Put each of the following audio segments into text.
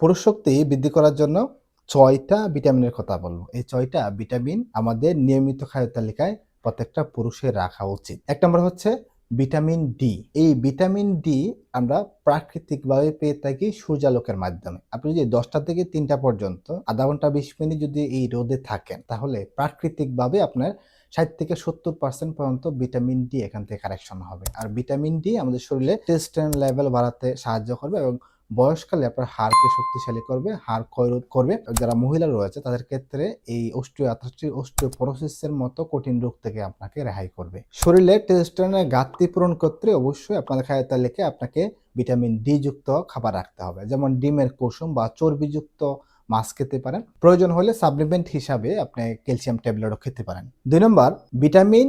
পুরুষ শক্তি বৃদ্ধি করার জন্য ছয়টা ভিটামিনের কথা বলব। এই ছয়টা ভিটামিন আমাদের নিয়মিত খাদ্য তালিকায় প্রত্যেকটা পুরুষের রাখা উচিত। এক নম্বর হচ্ছে ভিটামিন ডি। এই ভিটামিন ডি আমরা প্রাকৃতিকভাবে পেয়ে থাকি সূর্যালোকের মাধ্যমে। আপনি যদি দশটা থেকে তিনটা পর্যন্ত আধা ঘণ্টা, বিশ মিনিট যদি এই রোদে থাকেন, তাহলে প্রাকৃতিকভাবে আপনার ষাট থেকে সত্তর পার্সেন্ট পর্যন্ত ভিটামিন ডি এখান থেকে কারেকশন হবে। আর ভিটামিন ডি আমাদের শরীরে টেস্টেন লেভেল বাড়াতে সাহায্য করবে এবং বয়সকালে আপনার হাড়কে শক্তিশালী করবে, হাড় ক্ষয়রোধ করবে। যারা মহিলা রয়েছে, তাদের ক্ষেত্রে এই অস্টিও আর্থ্রাইটিস অস্টিওপোরোসিসের মতো কঠিন রোগ থেকে আপনাকে রেহাই করবে। শরীরে টেস্টোস্টেরনের ঘাটতি পূরণ করতে অবশ্যই আপনাদের খাদ্য তালিকায় আপনাকে ভিটামিন ডি যুক্ত খাবার রাখতে হবে। যেমন ডিমের কুসুম বা চর্বিযুক্ত মাছ খেতে পারেন। প্রয়োজন হলে সাপ্লিমেন্ট হিসাবে আপনি ক্যালসিয়াম ট্যাবলেটও খেতে পারেন। দুই number vitamin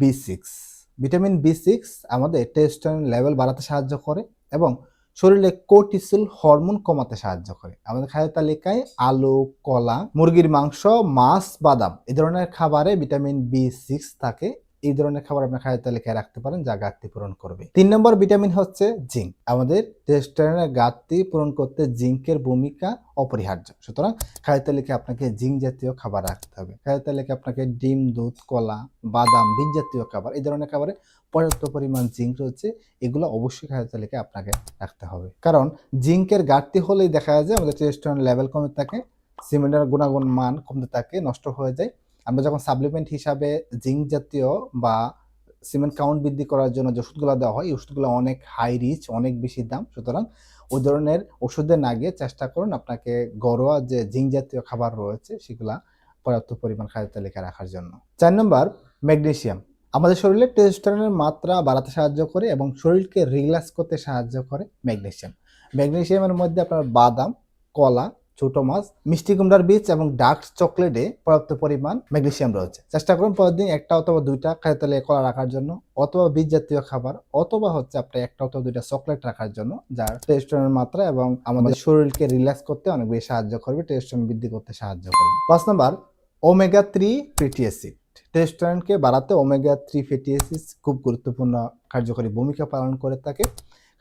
B six vitamin B six আমাদের টেস্টোস্টেরন লেভেল বাড়াতে সাহায্য করে এবং শরীরে কোর্টিসল হরমোন কমাতে সাহায্য করে। আমাদের খাদ্য তালিকায় আলু, কলা, মুরগির মাংস, মাছ, বাদাম এ ধরনের খাবারে ভিটামিন বি সিক্স থাকে। এই ধরনের খাবার আপনার খাদ্য তালিকায় রাখতে পারেন, যা ঘাটতি পূরণ করবে। তিন নম্বর ভিটামিন হচ্ছে জিঙ্ক। আমাদের টেস্টোস্টেরনের ঘাটতি পূরণ করতে জিঙ্কের ভূমিকা অপরিহার্য। সুতরাং খাদ্য তালিকায় আপনাকে জিঙ্ক জাতীয় খাবার রাখতে হবে। খাদ্য তালিকায় আপনাকে ডিম, দুধ, কলা, বাদাম বীজ জাতীয় খাবার, এই ধরনের খাবারে পর্যাপ্ত পরিমাণ জিঙ্ক রয়েছে, এগুলো অবশ্যই খাদ্য তালিকায় আপনাকে রাখতে হবে। কারণ জিঙ্কের ঘাটতি হলেই দেখা যায়, আমাদের টেস্টোস্টেরন লেভেল কমে থাকে, সিমেন্টের গুণাগুণ মান কমতে থাকে, নষ্ট হয়ে যায় আমরা যখন সাপ্লিমেন্ট হিসাবে জিঙ্ক জাতীয় বা সিমেন্ট কাউন্ট বৃদ্ধি করার জন্য যে ওষুধগুলো দেওয়া হয়, এই ওষুধগুলো অনেক হাই রিচ অনেক বেশি দাম। সুতরাং ওই ধরনের ওষুধে না গিয়ে চেষ্টা করুন আপনাকে ঘরোয়া যে জিঙ্ক জাতীয় খাবার রয়েছে, সেগুলা পর্যাপ্ত পরিমাণ খাদ্য তালিকা রাখার জন্য। চার নম্বর ম্যাগনেশিয়াম আমাদের শরীরে টেস্টোস্টেরনের মাত্রা বাড়াতে সাহায্য করে এবং শরীরকে রিল্যাক্স করতে সাহায্য করে ম্যাগনেশিয়াম ম্যাগনেশিয়ামের মধ্যে আপনার বাদাম, কলা ছোট মাছ, মিষ্টি কুমড়ার বীজ এবং ডার্ক চকলেটে পর্যাপ্ত পরিমাণ ম্যাগনেশিয়াম রয়েছে। চেষ্টা করুন প্রতিদিন একটা অথবা দুইটা খাদ্য তালিকায় কলা রাখার জন্য, অথবা বীজ জাতীয় খাবার, অথবা হচ্ছে আপনার একটা অথবা দুইটা চকলেট রাখার জন্য, যার টেস্টোস্টেরনের মাত্রা এবং আমাদের শরীরকে রিল্যাক্স করতে অনেক বেশি সাহায্য করবে টেস্টোস্টেরন বৃদ্ধি করতে সাহায্য করবে। পাঁচ number omega three fatty acid টেস্টোস্টেরনকে বাড়াতে ওমেগা থ্রি ফ্যাটি অ্যাসিড খুব গুরুত্বপূর্ণ কার্যকরী ভূমিকা পালন করে থাকে।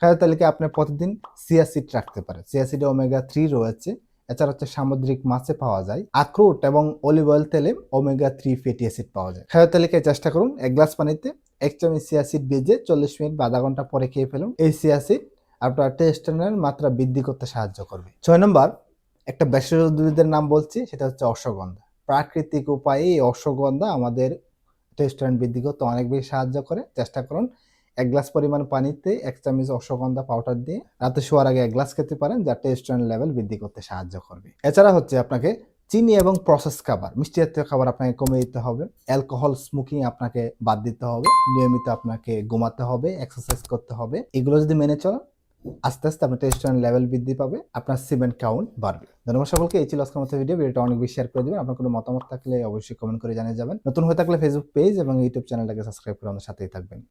খাদ্য তালিকায় আপনি প্রতিদিন সিয়াসিড রাখতে পারেন। সিয়াসিডে ওমেগা থ্রি রয়েছে। এছাড়া হচ্ছে সামুদ্রিক মাছে পাওয়া যায়, আখরোট এবং অলিভ অয়েল তেলে ওমেগা থ্রি ফ্যাটি অ্যাসিড পাওয়া যায়। খাদ্য তালিকায় চেষ্টা করুন, এক গ্লাস পানিতে এক চামচ সিয়াসিড ভেজে চল্লিশ মিনিট বা আধা ঘণ্টা পরে খেয়ে ফেলুন। এই সিয়াসিড আপনার টেস্টোস্টেরনের মাত্রা বৃদ্ধি করতে সাহায্য করবে। ছয় নম্বর, একটা ভেষজ উদ্ভিদের নাম বলছি, সেটা হচ্ছে অশ্বগন্ধা। প্রাকৃতিক উপায়ে এই অশ্বগন্ধা আমাদের টেস্টোস্টেরন বৃদ্ধি করতে অনেক বেশি সাহায্য করে। চেষ্টা করুন এক গ্লাস পরিমাণ পানিতে এক চামচ অশ্বগন্ধা পাউডার দিয়ে রাতে শোয়ার আগে এক গ্লাস খেতে পারেন, যা টেস্টোস্টেরন লেভেল বৃদ্ধি করতে সাহায্য করবে। এছাড়া হচ্ছে আপনাকে চিনি এবং প্রসেস খাবার, মিষ্টি জাতীয় খাবার আপনাকে কমে দিতে হবে। অ্যালকোহল স্মোকিং আপনাকে বাদ দিতে হবে। নিয়মিত আপনাকে ঘুমাতে হবে এক্সারসাইজ করতে হবে। এগুলো যদি মেনে চলেন, আস্তে আস্তে আপনার টেস্টোস্টেরন লেভেল বৃদ্ধি পাবে, আপনার সিমেন্ট কাউন্ট বাড়বে। ধন্যবাদ সকলকে, এই ছিল আজকের মতো ভিডিও ভিডিওটা অনেক বেশি শেয়ার করে দেবেন। আপনার কোনো মতামত থাকলে অবশ্যই কমেন্ট করে জানিয়ে যাবেন। নতুন হয়ে থাকলে ফেসবুক পেজ এবং ইউটিউব চ্যানেলটাকে সাবস্ক্রাইব করে আমাদের সাথেই থাকবেন।